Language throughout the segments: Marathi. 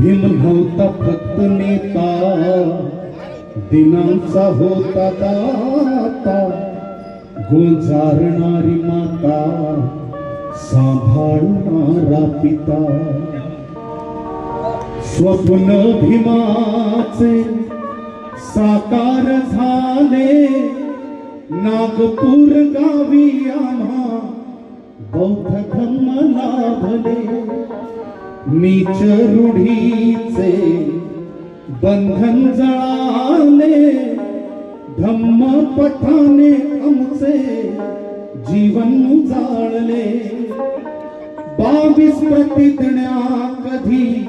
भीम नव्हता फक्त नेता दिनांचा होता दाता गोंजारणारी माता सांभाळणारा पिता. स्वप्न भीमाचे साकार झाले. नागपूर गावी आम्हा बौद्ध धम्म लाभले. नीच रूढीचे बंधन जळाले. धम्म पठाने आमचे जीवन जाळले बावीस प्रतिज्ञा कधी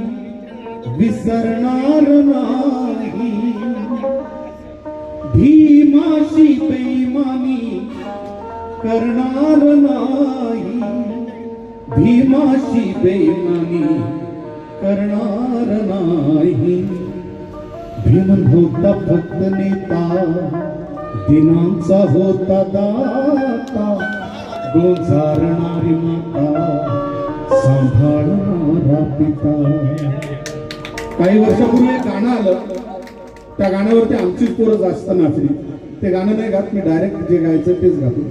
विसरणार नाही. भीमाशी बेमानी करणार नाही. भीमाशी बेमानी करणार नाही. भीम होता फक्त नेता दिनांचा होता दाता गोंजारणारी माता सांभाळणारा पिता. काही वर्षापूर्वी एक गाणं आलं. त्या गाण्यावरती आमचीच पोरं जास्त नाचली. ते गाणं नाही गात मी डायरेक्ट जे गायचं तेच गातो.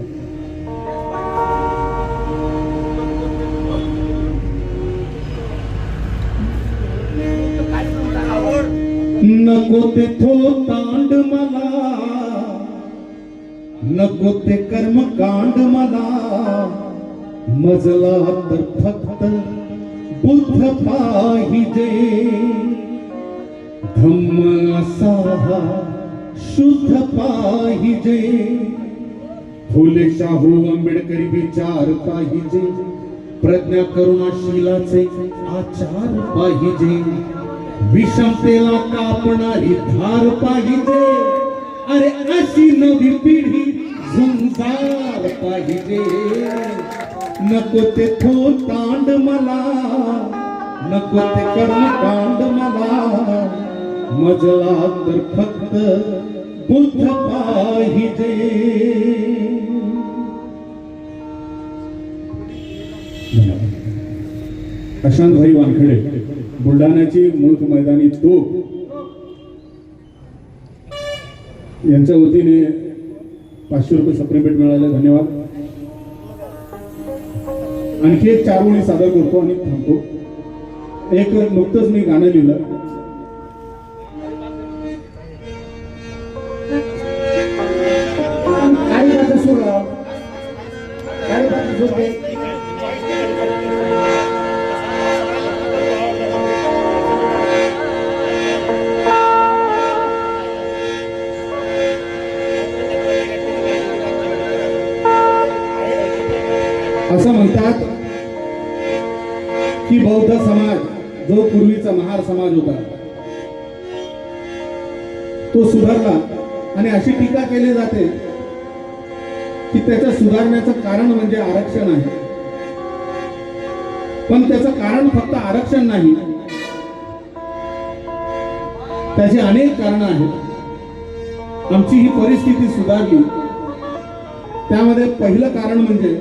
नको ते थो तांड मला. नको ते कर्म कांड मला. मजला तर फक्त बुद्ध पाहिजे. धम्म असा शुद्ध पाहिजे. फुले शाहू आंबेडकरी विचार पाहिजे. प्रज्ञा करुणाशीलाचे आचार पाहिजे. विषमतेला कापणारी धार पाहिजे. अरे अशी नवी पिढी झुंजार पाहिजे. नको ते थो तांड मला नको ते कर्मकांड मला. मजला तर फक्त बुद्ध पाहिजे. प्रशांतभाई वानखडे बुलढाण्याची मूर्ख मैदानी तोप यांच्या वतीने पाचशे रुपये सप्रिमेट मिळाले धन्यवाद. आणखी एक चार ओळी सादर करतो आणि थांबतो. एक नुकतंच मी गाणं लिहिलं. असं म्हणतात की बौद्ध समाज जो पूर्वीचा महार समाज होता तो सुधारला आणि अशी टीका केली जाते की त्याच्या सुधारण्याचं कारण म्हणजे आरक्षण आहे. पण त्याचं कारण फक्त आरक्षण नाही. त्याची अनेक कारण आहेत. आमची ही परिस्थिती सुधारली. त्यामध्ये पहिलं कारण म्हणजे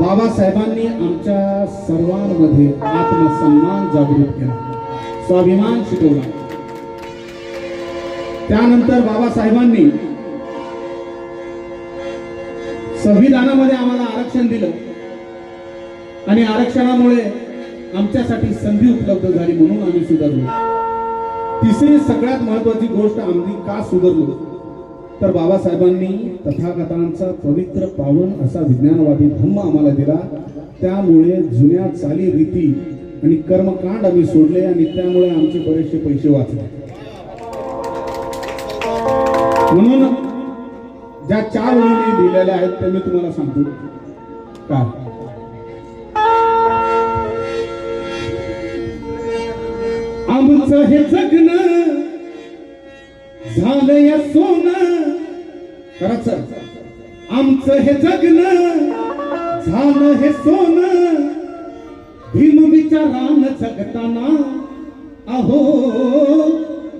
बाबासाहेबांनी आमच्या सर्वांमध्ये आत्मसन्मान जागृत केला. स्वाभिमान शिकवला. त्यानंतर बाबासाहेबांनी संविधानामध्ये आम्हाला आरक्षण दिलं. आणि आरक्षणामुळे आमच्यासाठी संधी उपलब्ध झाली म्हणून आम्ही सुधारलो. तिसरी सगळ्यात महत्वाची गोष्ट आम्ही का सुधारलो? तर बाबासाहेबांनी तथागतांचा पवित्र पावन असा विज्ञानवादी धम्म आम्हाला दिला. त्यामुळे जुन्या चाली रीती आणि कर्मकांड आम्ही सोडले आणि त्यामुळे आमचे बरेचसे पैसे वाचले. म्हणून ज्या चार ओळी लिहिलेल्या आहेत त्या मी तुम्हाला सांगतो. का? आमचं हे जगण झालं या सोनं. खरंच आमचं हे जगण झालं हे सोनं. भीम विचारान जगताना अहो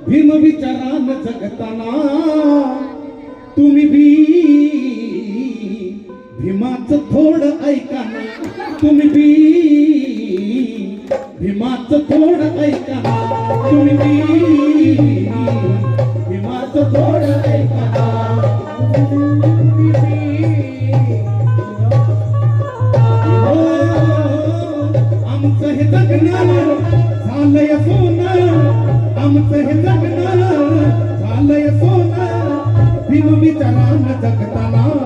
भीम विचारान जगताना तुम्ही बी भीमाच थोड ऐका ना. तुम्ही बी भीमाच थोड ऐका ना. तुम्ही बी सोनं भीम जगताना.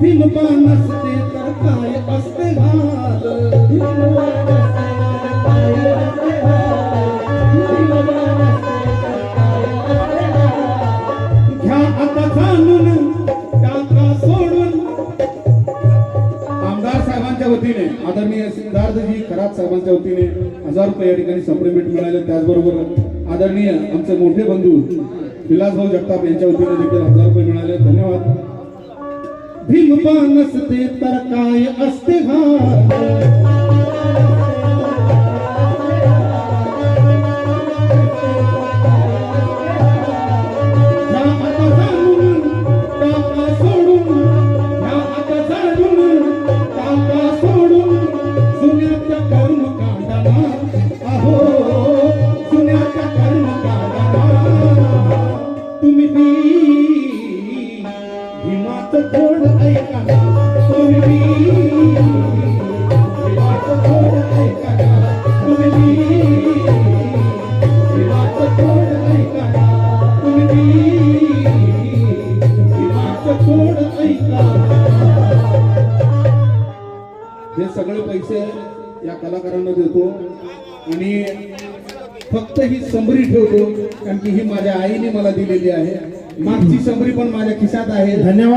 नसते तर काय असते नसते तर काय असते नसते तर काय असते घ्या आता जाणून टाका सोडून? आमदार साहेबांच्या वतीने आदरणीय सिद्धार्थजी खरात साहेबांच्या वतीने हजार रुपये या ठिकाणी सप्लिमेंट मिळाले. त्याचबरोबर आदरणीय आमचे मोठे बंधू विलासभाऊ जगताप यांच्या वतीने देखील हजार रुपये मिळाले. धन्यवाद. भीमपा नसते तर काय असते हा हे सगळे पैसे या कलाकारांना देतो आणि फक्त ही संबरी ठेवतो कारण की ही माझ्या आईने मला दिलेली आहे. मागची संबरी पण माझ्या खिशात आहे. धन्यवाद.